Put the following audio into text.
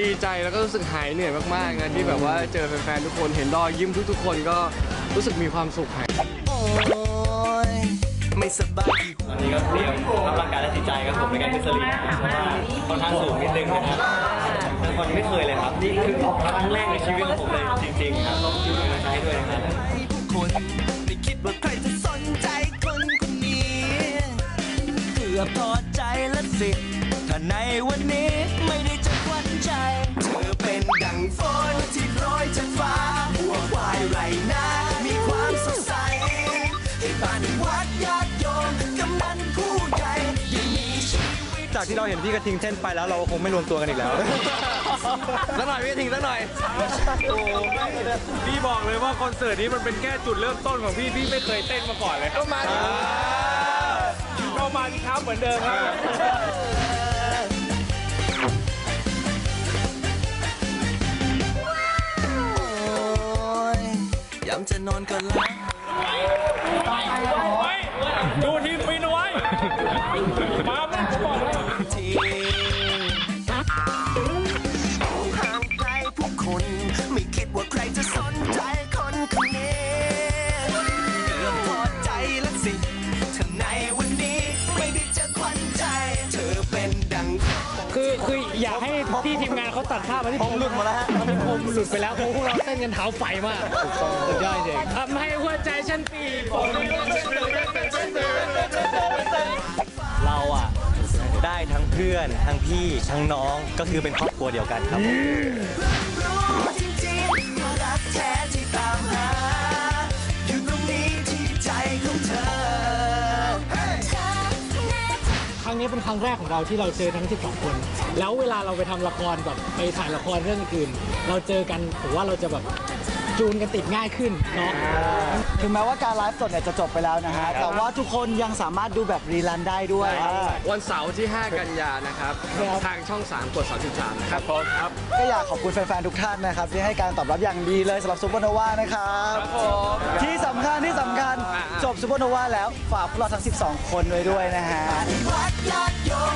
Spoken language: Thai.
ดีใจแล้วก็รู้สึกหายเหนื่อยมากๆนะที่แบบว่าเจอแฟนๆทุกคนเห็นรอยยิ้มทุกๆ คนก็รู้สึกมีความสุขหายโอ้ยไม่สบายตอนนี้ก็เตรียมรับร่างกายและจิตใจครับผมในการขึ้นสลิงเพราะว่าค่อนข้างสูงนิดนึงนะครับเป็นคนไม่เคยเลยครับนี่คือครั้งแรกในชีวิตของผมเลยจริงๆครับต้องเป็นกำลังใจให้ด้วยนะครับคนไม่คิดว่าใครจะสนใจคนคนนี้เกือบพอใจและสิถ้าในวันนี้ไม่ได้เจอควัน ใจ เธอเป็นดังฝนที่โปรยจากฟ้าบัวควายไรนามีความสดใส ให้บ้านวัดญาติโยมกำนันผู้ใหญ่ยังมีชีวิตจากที่เราเห็นพี่กระทิงเต้นไปแล้วเราคงไม่รวมตัวกันอีกแล้วสักหน่อยพี่ทิ้งสักหน่อยพี่บอกเลยว่าคอนเสิร์ตนี้มันเป็นแค่จุดเริ่มต้นของพี่พี่ไม่เคยเต้นมาก่อนเลยก็มาก็มาที่ครับเหมือนเดิมครับ ยามจะนอนก็หลับดูทีมฟินเอาไว้มาบ้างบอกเลยทีห่างไกลผู้คนากให้พี่ทีมงานเขาตัดภาพมาที่ผมหลุดหมดแล้วฮะผมหลุดไปแล้วเพราะพวกเราเต้นกันเท้าไฟมากสุดยอดจริงทำให้หัวใจฉันปีบเราอะได้ทั้งเพื่อนทั้งพี่ทั้งน้องก็คือเป็นครอบครัวเดียวกันครับ นี้เป็นครั้งแรกของเราที่เราเจอทั้ง 12 คน แล้วเวลาเราไปทำละครแบบไปถ่ายละครเรื่องอื่น เราเจอกันผมว่าเราจะแบบ จูนกันติดง่ายขึ้นเนาะ ถึงแม้ว่าการไลฟ์สดเนี่ยจะจบไปแล้วนะฮะ แต่ว่าทุกคนยังสามารถดูแบบรีลันได้ด้วย วันเสาร์ที่ 5 กันยานะครับ ทางช่อง 3 กด 33 นะครับผมครับ ก็อยากขอบคุณแฟนๆ ทุกท่านนะครับ ที่ให้การตอบรับอย่างดีเลยสำหรับซูเปอร์โนวานะครับ ที่สำคัญที่สำคัญจบซูเปอร์โนวาแล้วฝากพวกเราทั้ง 12 คนไว้ด้วยนะฮะวัดญาติโยม